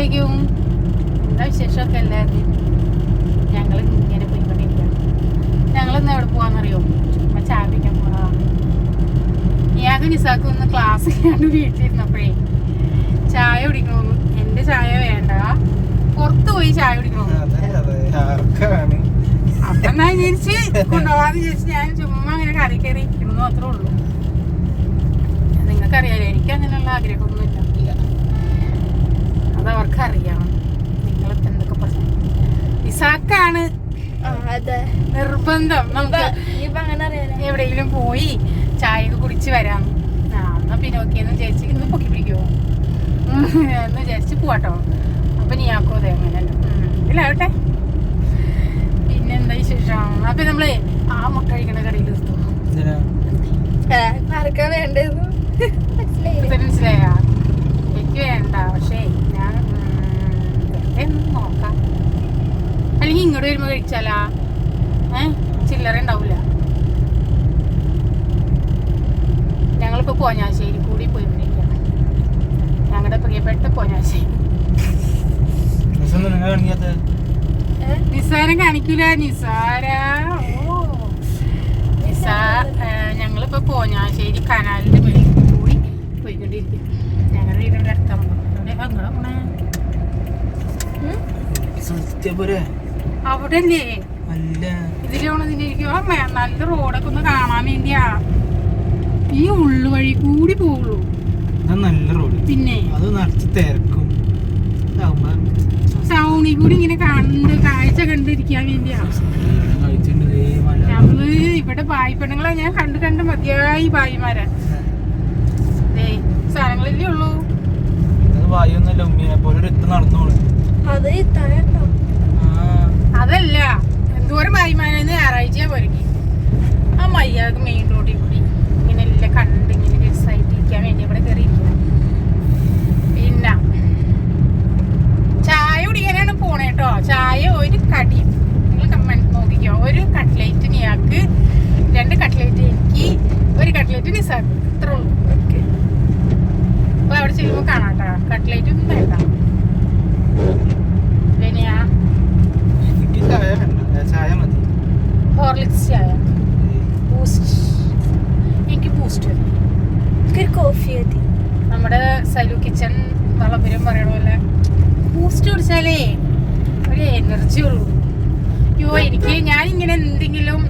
അസ്സലാമലൈക്കും. എന്താ വിശേഷമൊക്കെ എല്ലാവരും ഞങ്ങൾ ഇങ്ങനെ പോയിക്കൊണ്ടിരിക്കുകയാണ്. ഞങ്ങൾ ഇന്ന് എവിടെ പോവാന്നറിയോ? ചുമ്മാ ചായ പിടിക്കാൻ പോകാം ഞാൻ നിസാക്ക് ഒന്ന് ക്ലാസ് ഇല്ലാണ്ട് വീട്ടിലിരുന്നപ്പോഴേ ചായ കുടിക്കണമെന്ന് എന്റെ ചായ വേണ്ട. പുറത്ത് പോയി ചായ കുടിക്കണമെന്ന് അപ്പൊ വിചാരിച്ച് കൊണ്ടുപോകാന്ന് വിചാരിച്ച് ഞാൻ ചുമ്മാ അങ്ങനെ കറി കയറി ഇരിക്കണമെന്ന് മാത്രമേ ഉള്ളൂ. നിങ്ങൾക്കറിയാലോ എനിക്ക് അങ്ങനെയുള്ള ആഗ്രഹമൊന്നുമില്ല അത് അവർക്ക് അറിയാം നിങ്ങളിപ്പോ എന്തൊക്കെ പറഞ്ഞു ഇസാക്കാണ് ആ, അതെ നിർബന്ധം. നമുക്ക് എവിടെയെങ്കിലും പോയി ചായ ഒക്കെ കുടിച്ച് വരാം. ആ. എന്നാ പിന്നെ ഓക്കെ എന്ന് വിചാരിച്ച് ഇന്ന് പൊക്കി പിടിക്കുമോ എന്ന് വിചാരിച്ച് പോവാട്ടോ. അപ്പൊ നീയാക്കോ അതെ അങ്ങനെ ഇല്ലാവട്ടെ പിന്നെ എന്താ വിശേഷം? അപ്പൊ നമ്മളെ ആ മുട്ട കഴിക്കണ കടയിൽ ആർക്കാ വേണ്ടത്? മനസ്സിലായില്ലേ? മനസ്സിലായ? എനിക്ക് വേണ്ട പക്ഷേ ഞാൻ നോക്കാം. അല്ലെങ്കിൽ ഇങ്ങോട്ട് വരുമ്പോ കഴിച്ചാലാ? ഏ? ചില്ലറ ഉണ്ടാവില്ല ഞങ്ങളിപ്പോ കോഞ്ഞാശ്ശേരി കൂടി പോയിക്കൊണ്ടിരിക്കുകയാണ്. ഞങ്ങളുടെ പ്രിയപ്പെട്ട കോഞ്ഞാശ്ശേരി? നിസാരം കാണിക്കൂല നിസാര. ഓ. നിസാ ഏ, ഞങ്ങളിപ്പോ പോഞ്ഞാശ്ശേരി കനാലിന്റെ വെളിയിൽ കൂടി പോയിക്കൊണ്ടിരിക്കും ഞങ്ങളുടെ വീടിന്റെ അടുത്താണ്. അവിടെ അങ്ങനെ അവിടെ അല്ല ഇതിലാണതിനിരിക്കും നല്ല റോഡൊക്കെ ഒന്ന് കാണാൻ വേണ്ടിയാ. ഈ ഉള്ളു വഴി കൂടി പോവുള്ളൂ. നല്ല റോഡ്. പിന്നെ? അത് നിറച്ച് തിരക്കും. ടൗണിൽ കൂടി ഇങ്ങനെ കണ്ട് കാഴ്ച കണ്ടിരിക്കാൻ വേണ്ടിയാ. നമ്മൾ ഇവിടെ ബായി പെണ്ണുങ്ങളെ. ഞാൻ കണ്ട് കണ്ട് മതിയായി ബായിമാരെ. ദേ സാധനങ്ങളില്ലേ ഉള്ളൂ. അതല്ല. എന്തോരം ബായിമാരെന്ന് ഞായറാഴ്ച പോരക്കി ആ മയ്യാക്ക് മെയിൻ റോഡിൽ കൂടി ഇങ്ങനെ എല്ലാം കണ്ട് ഇങ്ങനെ രസമായിട്ട് ഇരിക്കാൻ വേണ്ടി അവിടെ കയറി പിന്നെ ചായ കുടിക്കാനാണ് പോണേ കേട്ടോ ചായ ഒരു കടി. നിങ്ങൾ കമ്മന്റ് നോക്കിക്കോ. ഒരു കട്ട്ലേറ്റ് നിയാക്ക് രണ്ട് കട്ട്ലേറ്റ് എനിക്ക് ഒരു കട്ട്ലേറ്റ് നിസാക്ക് ഇത്ര ഉള്ളൂ. ഓക്കെ. അപ്പൊ അവിടെ ചെയ്യുമ്പോൾ കാണാം കേട്ടോ കട്ട്ലേറ്റ് ഒന്നും വേണ്ട. ഇനിയാ എനിക്ക് ചായ വേണ്ട ഏ, ചായ മതി ഹോർലിക്സ് ചായ. ബൂസ്റ്റ് എനിക്ക് ബൂസ്റ്റ് എനിക്കൊരു കോഫി മതി. നമ്മുടെ സലു കിച്ചൺ വളപുരം പറയണ പോലെ ബൂസ്റ്റ് കുടിച്ചാലേ ഒരു എനർജി ഉള്ളൂ. അയ്യോ എനിക്ക് ഞാൻ ഇങ്ങനെ എന്തെങ്കിലും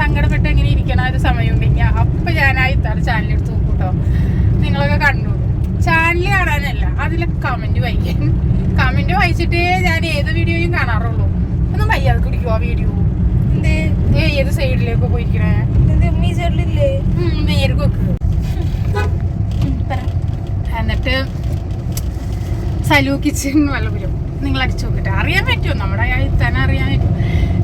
സങ്കടപ്പെട്ട് ഇങ്ങനെ ഇരിക്കണ ഒരു സമയം ഉണ്ടെങ്കിൽ അപ്പൊ ഞാൻ ആ ഇത്താണ് ചാനൽ എടുത്ത് നോക്കും കേട്ടോ നിങ്ങളൊക്കെ കണ്ടു. ചാനൽ കാണാനല്ല അതിലെ കമന്റ് വായിക്കാൻ. കമന്റ് വായിച്ചിട്ടേ ഞാൻ ഏത് വീഡിയോയും കാണാറുള്ളൂ. ഒന്ന് വയ്യാതെ കുടിക്കുമോ ആ വീഡിയോ ഏത് സൈഡിലേക്ക് പോയിരിക്കണേ? ചേട്ടനില്ലേ ഉം, നേർക്ക് വെക്ക് എന്നിട്ട് സലൂ കിച്ചൺ വല്ലവരും നിങ്ങൾ അടിച്ചു നോക്കിട്ട്. അറിയാൻ പറ്റുമോ? നമ്മുടെ അയത്താൻ അറിയാൻ പറ്റും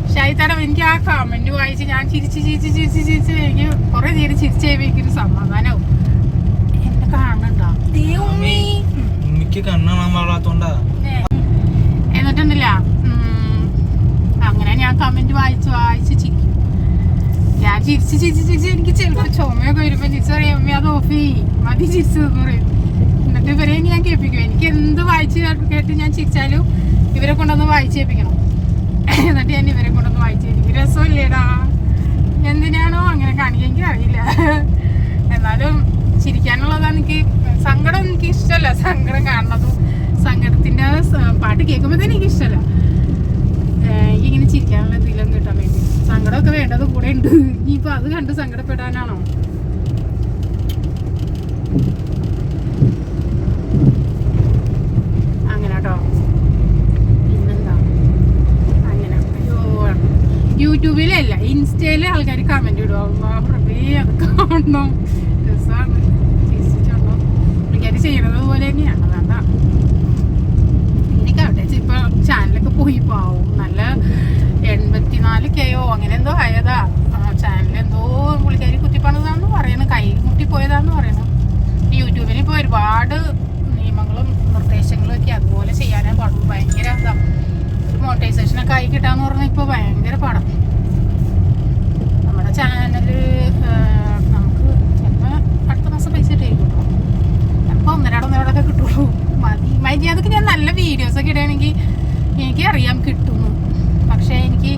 പക്ഷെ അയത്താടം എനിക്ക് ആ കമന്റ് വായിച്ച് ഞാൻ ചിരിച്ച് ചിരിച്ച് ചിരിച്ച് ചിരിച്ച് എനിക്ക് കുറേ നേരം ചിരിച്ച് കഴിയുമ്പോൾ സമാധാനവും. എന്നെ കാണുന്നുണ്ടോ. എന്നിട്ടുണ്ടല്ല ഉം, അങ്ങനെ ഞാൻ കമന്റ് വായിച്ചു വായിച്ച് ചിരിക്കും. ഞാൻ ചിരിച്ച് ചിരിച്ച് ചിരിച്ച് എനിക്ക് ചിലപ്പോൾ ചുമയൊക്കെ വരുമ്പോൾ ചിരിച്ചറിയാം അമ്മ അത് ഓഫ് ചെയ്യ് മതി ചിരിച്ചതെന്ന് പറയും. എന്നിട്ട് ഇവരെ ഞാൻ കേൾപ്പിക്കും. എനിക്ക് എന്ത് വായിച്ച് കേട്ട് ഞാൻ ചിരിച്ചാലും ഇവരെ കൊണ്ടൊന്ന് വായിച്ച് കേൾപ്പിക്കണം. എന്നിട്ട് ഞാൻ ഇവരെ കൊണ്ടൊന്ന് വായിച്ച് കേൾപ്പിക്കും. രസമില്ലേടാ? എന്തിനാണോ അങ്ങനെ കാണിക്കാൻ അറിയില്ല എന്നാലും ചിരിക്കാനുള്ളതാണ് എനിക്ക് സങ്കടം എനിക്ക് ഇഷ്ടമല്ല സങ്കടം കാണുന്നതും സങ്കടത്തിന്റെ പാട്ട് കേൾക്കുമ്പോൾ തന്നെ എനിക്ക് ഇഷ്ടമല്ല എനിക്കിങ്ങനെ ചിരിക്കാനുള്ള എന്തെങ്കിലും കിട്ടാൻ വേണ്ടി. സങ്കടമൊക്കെ വേണ്ടത് കൂടെ ഉണ്ട്. ഇനിയിപ്പോ അത് കണ്ട് സങ്കടപ്പെടാനാണോ? അങ്ങനെ കേട്ടോ അങ്ങനെ. അയ്യോ യൂട്യൂബിലല്ല ഇൻസ്റ്റയിൽ ആൾക്കാർ കമന്റ് ഇടും. പ്രഭേ അത് കാണണം. രസമാണ് ചെയ്യണത് പോലെ തന്നെയാണ് അതാ എനിക്ക് അവിടെ ഇപ്പൊ ചാനലൊക്കെ പോയി പാവും നല്ല എൺപത്തിനാല് കെയോ അങ്ങനെ എന്തോ ആയതാ ചാനൽ എന്തോ പുള്ളിക്കാരി കുത്തിപ്പണതാന്ന് പറയണു കൈ മുട്ടി പോയതാന്ന് പറയണു യൂട്യൂബിൽ ഇപ്പോൾ ഒരുപാട് നിയമങ്ങളും നിർദ്ദേശങ്ങളും ഒക്കെ അതുപോലെ ചെയ്യാനേ പാടുള്ളൂ. ഭയങ്കര ഇതാ. മോട്ടൈസേഷൻ ഒക്കെ ആയി കിട്ടാന്ന് പറഞ്ഞാൽ ഇപ്പോൾ ഭയങ്കര പാടാണ് നമ്മുടെ ചാനൽ നമുക്ക് ചിലപ്പോൾ അടുത്ത മാസം പൈസ ഇട്ടായിരിക്കും കേട്ടോ ചിലപ്പോൾ ഒന്നരാടം കിട്ടുള്ളൂ. മതി. മര്യാദയ്ക്ക് ഞാൻ നല്ല എനിക്ക് അറിയാൻ കിട്ടുന്നു. പക്ഷേ എനിക്ക്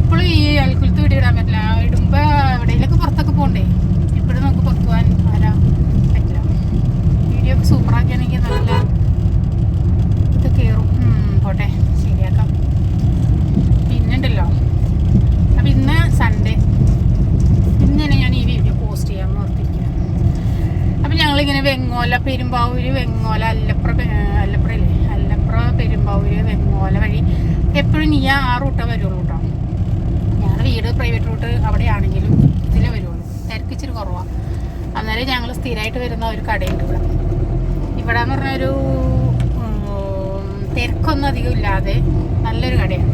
എപ്പോഴും ഈ അൽക്കുലത്ത് ഇടാൻ പറ്റില്ല. ഇടുമ്പോൾ എവിടെയെങ്കിലൊക്കെ പുറത്തൊക്കെ പോകണ്ടേ ഇപ്പോഴും നമുക്ക് പുറത്ത് പോകാൻ വരാം പറ്റില്ല. വീഡിയോ ഒക്കെ സൂപ്പറാക്കിയാണെങ്കിൽ നല്ല ഇത് കയറും പോട്ടെ. ശരിയാക്കാം. പിന്നുണ്ടല്ലോ. അപ്പം ഇന്ന് സൺഡേ ഇന്നലെ ഞാൻ ഈ വീഡിയോ പോസ്റ്റ് ചെയ്യാൻ ഓർത്തിരിക്കുക അപ്പം ഞങ്ങളിങ്ങനെ വെങ്ങോല പെരുമ്പാവൂര് വെങ്ങോല അല്ലപ്പുറ അല്ലപ്പുറയില്ലേ വഴി എപ്പോഴും നീ ആ റൂട്ടേ വരുള്ളൂ കേട്ടോ ഞങ്ങളുടെ വീട് പ്രൈവറ്റ് റൂട്ട് അവിടെയാണെങ്കിലും ഇതിലേ വരുള്ളൂ. തിരക്ക് ഇച്ചിരി കുറവാണ് അന്നേരം ഞങ്ങൾ സ്ഥിരമായിട്ട് വരുന്ന ഒരു കടയുണ്ട് ഇവിടെ. ഇവിടെ എന്ന് പറഞ്ഞൊരു തിരക്കൊന്നും അധികം ഇല്ലാതെ നല്ലൊരു കടയാണ്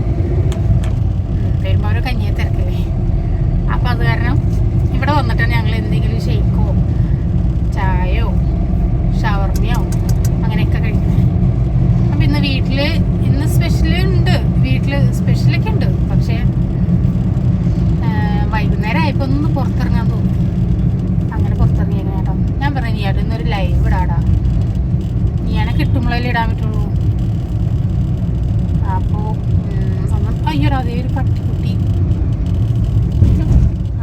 പെരുമ്പാവൂർ കഞ്ഞിയെ തിരക്കില്ലേ. അപ്പോൾ അത് കാരണം ഇവിടെ വന്നിട്ടാണ് ഞങ്ങൾ എന്തെങ്കിലും ഷെയ്ക്കോ ചായയോ ഷവർമയോ അങ്ങനെയൊക്കെ കഴിക്കുന്നത് ഇന്ന് വീട്ടിൽ ഇന്ന് സ്പെഷ്യൽ ഉണ്ട്. വീട്ടിൽ സ്പെഷ്യലൊക്കെ ഉണ്ട്. പക്ഷേ വൈകുന്നേരം ആയപ്പോൾ ഒന്ന് പുറത്തിറങ്ങാൻ തോന്നി. അങ്ങനെ പുറത്തിറങ്ങിയാണ് കേട്ടോ. ഞാൻ പറഞ്ഞു നീ അവിടെ നിന്നൊരു ലൈവ് ഇടാടാ. നീയാണെ കിട്ടുമ്പോഴല്ലേ ഇടാൻ പറ്റുള്ളൂ. അപ്പോൾ ഒന്ന് അയ്യോടാ അതേ ഒരു പട്ടിക്കുട്ടി.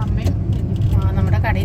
അമ്മയും നമ്മുടെ കട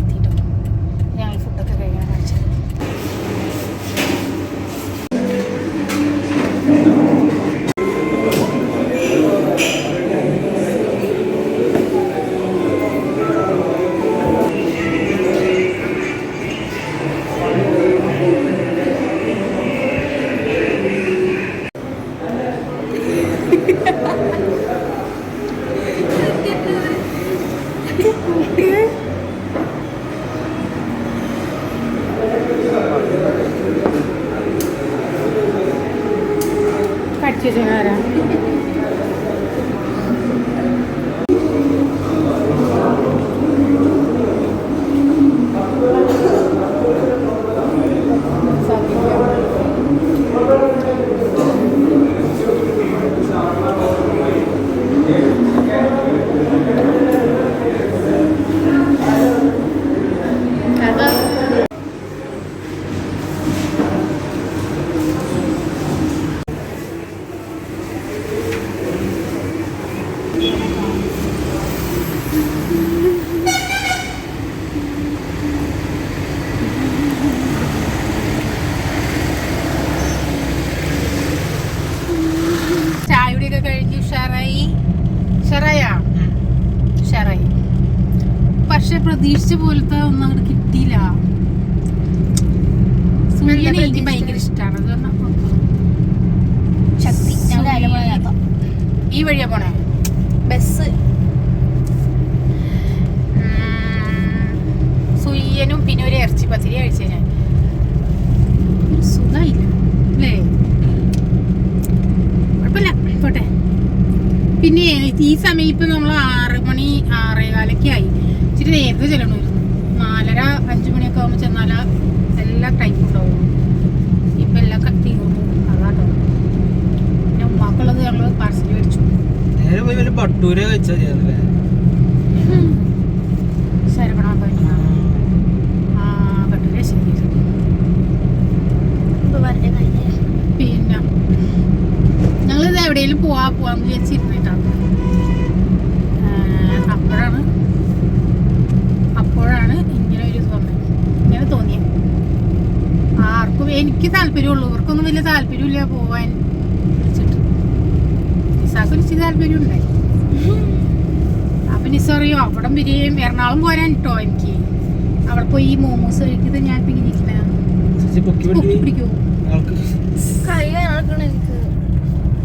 ഈ സമയം ഇപ്പൊ നമ്മൾ ആറ് മണി ആറേകാലൊക്കെ ആയി. ഇച്ചിരി നേരത്തെ ചെല്ലണമായിരുന്നു. നാലര അഞ്ചു മണിയൊക്കെ ആകുമ്പോൾ ചെന്നാൽ എല്ലാ ടൈപ്പും ഉണ്ടാവും. ഇപ്പൊ എല്ലാം കത്തി അതാട്ടോ പിന്നെ ഉമ്മാക്കുള്ളത് ഞങ്ങൾ പാർസൽ മേടിച്ചു. നേരെ പോയി വല്ല പട്ടൂര വെച്ചാൽ ചെയ്യാന്നല്ലേ? ശരവണ പനി ആ ശരി പിന്നെ ഞങ്ങളിത് എവിടെയെങ്കിലും പോവാ പോവാന്ന് വിചാരിച്ചിരുന്നിട്ടാണ് അപ്പോഴാണ് അപ്പോഴാണ് ഇങ്ങനെ ഒരു ഇത് ഇങ്ങനെ തോന്നിയത് ആർക്കും എനിക്ക് താല്പര്യമുള്ളൂ. ഇവർക്കൊന്നും വലിയ താല്പര്യമില്ല പോവാൻ. വിളിച്ചിട്ട്. നിസാക്ക് ഒരു താല്പര്യം ഉണ്ടായി അപ്പൊ നിസ അവിടെ അവിടം വരികയും എറണാകുളം പോരാൻ കേട്ടോ എനിക്ക്. അവിടെ പോയി ഈ മോമോസ് കഴിക്കുന്നത് ഞാൻ ചേച്ചി പൊക്കി പിടിക്കൂ ആൾക്ക് കൈ നടക്കണം എനിക്ക്.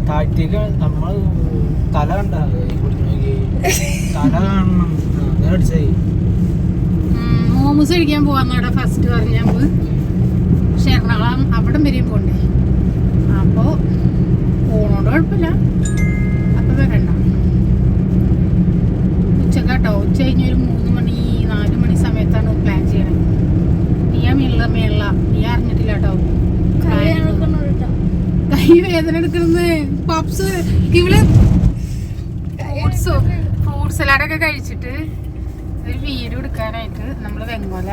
താഴ്ത്തിയൊക്കെ നമ്മൾ തല കണ്ട മോമോസ് കഴിക്കാൻ പോവാന്നവിടെ ഫസ്റ്റ് പറഞ്ഞ ഞങ്ങൾ പക്ഷെ എറണാകുളം അവിടം വരെയും പോണ്ടേ? അപ്പോ പോണോണ്ട് കുഴപ്പമില്ല അപ്പൊ വരണ്ട. ഉച്ചക്കാട്ടോ. ഉച്ച കഴിഞ്ഞ ഒരു മൂന്ന് മണി നാല് മണി സമയത്താണ് പ്ലാൻ ചെയ്യണത് നീയാ മേള മേള നീ അറിഞ്ഞിട്ടില്ല കേട്ടോ കൈ വേദന എടുക്കുന്നത് പപ്സ് ഫ്രൂട്ട് സലാഡൊക്കെ കഴിച്ചിട്ട് ഒരു വീഡിയോ എടുക്കാനായിട്ട് നമ്മൾ വെങ്ങോല.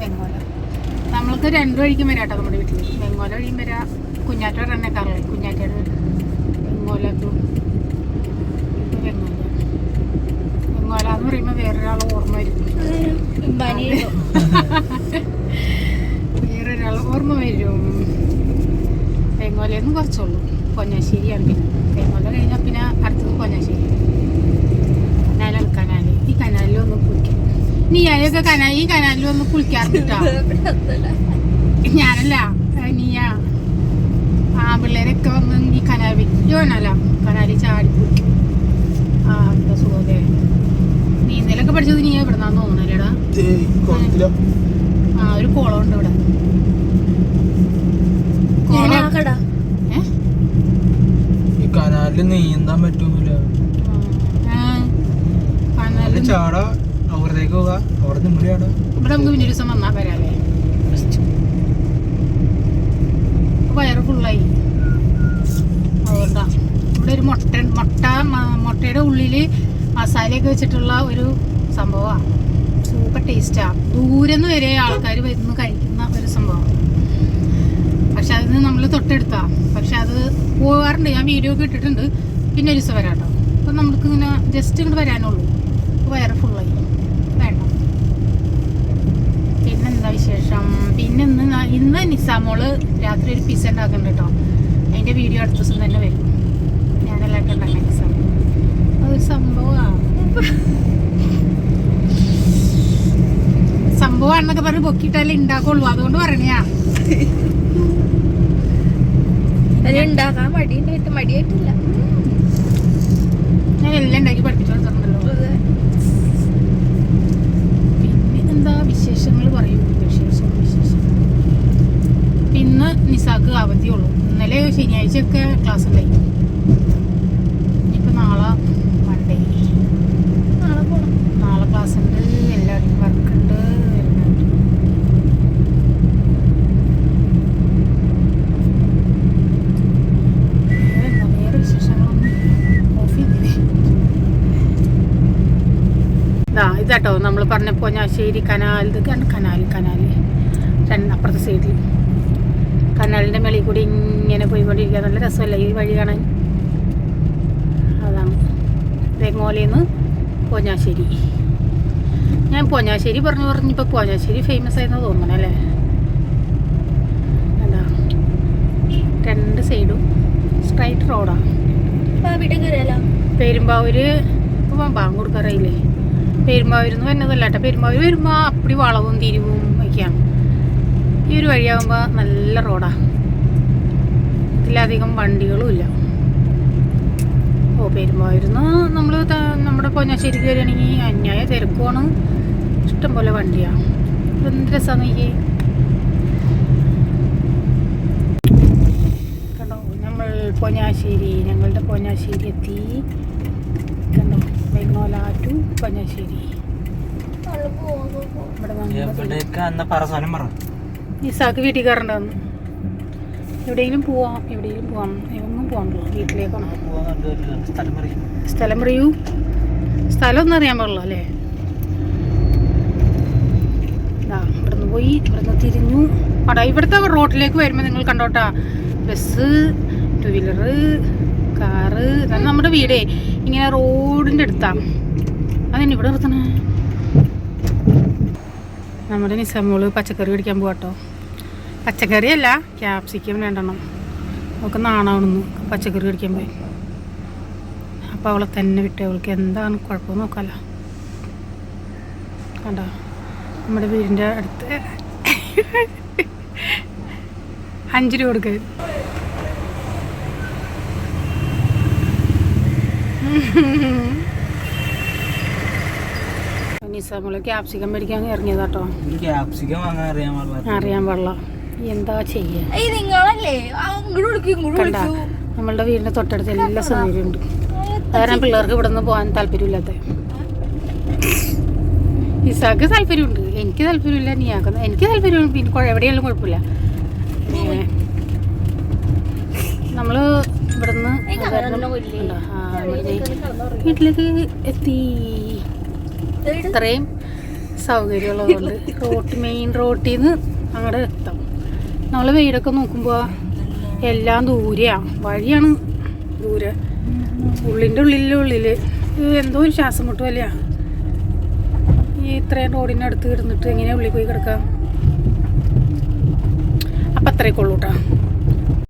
വെങ്ങോല. നമ്മൾക്ക് രണ്ടു വഴിക്കും വരാം കേട്ടോ നമ്മുടെ വീട്ടിൽ വെങ്ങോല വഴിയും വരാം. കുഞ്ഞാറ്റ തന്നെ കറളി കുഞ്ഞാറ്റയുടെ വീട് വെങ്ങോല to ഇത് വെങ്ങോല വെങ്ങോല എന്ന് പറയുമ്പോൾ വേറൊരാൾ ഓർമ്മ വരും പനിയുണ്ടോ വേറൊരാൾ ഓർമ്മ വരും വെങ്ങോലയെന്ന് കുറച്ചുള്ളൂ പൊന്നാശ്ശേരിയാണ് പിന്നെ വെങ്ങോല കഴിഞ്ഞാൽ പിന്നെ അടുത്തത് പൊന്നാശ്ശേരി കനാലാണ് കനാല് ഈ കനാലിൽ ഒന്ന് കുളിക്കാം നീ അയൊക്കെ കനാ ഈ കനാലിൽ ഒന്ന് കുളിക്കാറുണ്ടാ? ഞാനല്ല അനിയ ആ പിള്ളേരൊക്കെ വന്ന് ഈ കനാൽ വലിയോനല്ല കനാലിൽ ചാടി കുളിക്കും ആ എന്താ സുഖമല്ലേ? നീന്തലൊക്കെ പഠിച്ചത് നീ ഇവിടെ നിന്നാന്ന് ഏയ് ആ ഒരു കുളം ഉണ്ട് ഇവിടെ. ഈ കനാലിൽ നീന്താൻ പറ്റൂല ചാടാ. അവിടത്തേക്ക് പോകാ അവിടെ നിന്ന് ഇവിടെ ചാടാ ഇവിടെ നമുക്ക് പിന്നെ ഒരു ദിവസം വന്നാൽ വരാല്ലേ? വയറ് ഫുള്ളായി ഇവിടെ ഒരു മുട്ട മുട്ട മുട്ടയുടെ ഉള്ളിൽ മസാലയൊക്കെ വെച്ചിട്ടുള്ള ഒരു സംഭവമാണ് സൂപ്പർ ടേസ്റ്റാ ദൂരെ നിന്ന് വരെ ആൾക്കാർ വരുന്ന കഴിക്കുന്ന ഒരു സംഭവം. പക്ഷെ അതിന് നമ്മൾ തൊട്ടെടുത്താ. പക്ഷെ അത് പോകാറുണ്ട് ഞാൻ വീഡിയോ ഒക്കെ ഇട്ടിട്ടുണ്ട്. പിന്നെ ഒരു ദിവസം വരാട്ടോ. അപ്പം നമുക്ക് ഇങ്ങനെ ജസ്റ്റ് ഇങ്ങോട്ട് വരാനുള്ളൂ വയറ് ഫുള്ളായി വേണ്ട പിന്നെന്താ വിശേഷം പിന്നെ ഇന്ന് നാ- ഇന്ന് നിസാമോൾ രാത്രി ഒരു പിസ്സ ഉണ്ടാക്കുന്നുണ്ട് കേട്ടോ അതിന്റെ വീഡിയോ അടുത്ത ദിവസം തന്നെ വരും. ഞാനെല്ലാം ഉണ്ടാക്കാൻ നിസാം അതൊരു സംഭവമാണ് സംഭവമാണെന്നൊക്കെ പറഞ്ഞ് പൊക്കിയിട്ടാലേ ഉണ്ടാക്കുള്ളൂ അതുകൊണ്ട് പറഞ്ഞാ ഉണ്ടാക്കാൻ മടിയുണ്ടായിട്ട് മടിയായിട്ടില്ല. ഞാൻ എല്ലാം ഉണ്ടാക്കി പഠിപ്പിച്ചു വെറുതെ. പിന്നെ എന്താ വിശേഷങ്ങൾ പറയൂ വിശേഷം വിശേഷം പിന്നെ നിസാക്ക് അവധിയുള്ളൂ ഇന്നലെ ശനിയാഴ്ചയൊക്കെ ക്ലാസ് ഉണ്ടായി ഇപ്പം നാളെ മൺഡേ നാളെ പോണം. നാളെ ക്ലാസ് ഉണ്ട്. എല്ലാവരും വർക്ക് ഉണ്ട്. ഇതാട്ടോ. നമ്മൾ പറഞ്ഞ പൊന്നാശ്ശേരി കനാൽ ഇത് കനാൽ കനാൽ. രണ്ട് അപ്പുറത്തെ സൈഡിൽ കനാലിന്റെ മേളിൽ കൂടി ഇങ്ങനെ പോയിക്കൊണ്ടിരിക്കുക. നല്ല രസമല്ലേ ഈ വഴി കാണാൻ? അതാണ്. വെങ്ങോലയിൽ പോഞ്ഞാശ്ശേരി ഞാൻ പോഞ്ഞാശ്ശേരി പറഞ്ഞു പറഞ്ഞു ഇപ്പോൾ പോഞ്ഞാശ്ശേരി ഫേമസ് ആയെന്ന് തോന്നണം അല്ലേ? എന്താ രണ്ട് സൈഡും സ്ട്രൈറ്റ് റോഡാണ് പെരുമ്പാവൂര് ഇപ്പം ബാങ്കൂർക്കറയില്ലേ പെരുമ്പാവൂരിൽ നിന്ന് വരുന്നതല്ല കേട്ടോ. പെരുമ്പാവൂർ വരുമ്പോൾ അപ്പടി വളവും തിരിവും ഒക്കെയാണ്. ഈ ഒരു വഴിയാകുമ്പോൾ നല്ല റോഡാണ് ഇതിലധികം വണ്ടികളും ഇല്ല ഓ പെരുമ്പാവൂരിന്ന് നമ്മൾ നമ്മുടെ പൊന്നാശ്ശേരിക്ക് വരികയാണെങ്കിൽ അന്യായ തിരക്കുവാണ്. ഇഷ്ടംപോലെ വണ്ടിയാണ് എന്ത് രസമാണ് ഈ കണ്ടോ നമ്മൾ പൊന്നാശ്ശേരി ഞങ്ങളുടെ പൊന്നാശ്ശേരി എത്തി. കണ്ടോ വെങ്ങോല ടു പൊന്നാശ്ശേരി. ഇവിടെ നിസാക്ക് വീട്ടിൽ കയറേണ്ടതെന്ന് എവിടെയെങ്കിലും പോവാം എവിടെയെങ്കിലും പോവാം. എങ്ങും പോകണ്ടോ വീട്ടിലേക്കാണോ. പോവാൻ കണ്ടുവരില്ല സ്ഥലം പറയും. സ്ഥലം ഒന്നും അറിയാൻ പാടില്ല അല്ലേ? ഇതാ ഇവിടുന്ന് പോയി ഇവിടുന്ന് തിരിഞ്ഞു. അവിടെ ഇവിടുത്തെ റോഡിലേക്ക് വരുമ്പോൾ നിങ്ങൾ കണ്ടോട്ടാ. ബസ് ടു വീലറ് കാറ് നമ്മുടെ വീടേ. ഇങ്ങനെ റോഡിന്റെ അടുത്താണ് അതെന്നെ ഇവിടെ നിർത്തണേ. നമ്മുടെ നിസാമോൾ പച്ചക്കറി പിടിക്കാൻ പോവാട്ടോ. പച്ചക്കറി അല്ല ക്യാപ്സിക്കം രണ്ടെണ്ണം. അവൾക്ക് നാണാവണമെന്ന് പച്ചക്കറി കടിക്കാൻ പോയി. അപ്പോൾ അവളെ തന്നെ വിട്ട് അവൾക്ക് എന്താണ് കുഴപ്പം നോക്കാമല്ല കണ്ടോ? നമ്മുടെ വീടിന്റെ അടുത്ത് അഞ്ച് രൂപ കൊടുക്കുക നിസാമോൾ ക്യാപ്സിക്കം മേടിക്കാൻ ഇറങ്ങിയതാട്ടോ. ക്യാപ്സിക്കം അറിയാൻ പാടില്ല. എന്താ ചെയ്യാ? കണ്ട നമ്മളുടെ വീടിന്റെ തൊട്ടടുത്ത് എല്ലാ സൗകര്യമുണ്ട് കാരണം പിള്ളേർക്ക് ഇവിടെ നിന്ന് പോകാൻ താല്പര്യമില്ലാത്ത. ഇസാക്ക് താല്പര്യമുണ്ട്. എനിക്ക് താല്പര്യമില്ല നീയാക്കുന്ന എനിക്ക് താല്പര്യമുണ്ട് പിന്നെ എവിടെയാലും കുഴപ്പമില്ല. നമ്മൾ ഇവിടുന്ന്? ഉണ്ടോ? വീട്ടിലേക്ക് എത്തി. ഇത്രയും സൗകര്യമുള്ളതുകൊണ്ട് റോട്ട് മെയിൻ റോട്ടിൽ നിന്ന് അങ്ങോട്ട് എത്താം നമ്മൾ വീടൊക്കെ നോക്കുമ്പോൾ എല്ലാം ദൂരെയാണ് വഴിയാണ് ദൂരെ. ഉള്ളിന്റെ ഉള്ളിലെ ഉള്ളിൽ എന്തോ ഒരു ശ്വാസം മുട്ട് ഈ ഇത്രയും റോഡിന്റെ അടുത്ത് കിടന്നിട്ട് എങ്ങനെയാ ഉള്ളിൽ പോയി കിടക്കാം? അപ്പം അത്രയൊക്കെ ഉള്ളൂ കേട്ടോ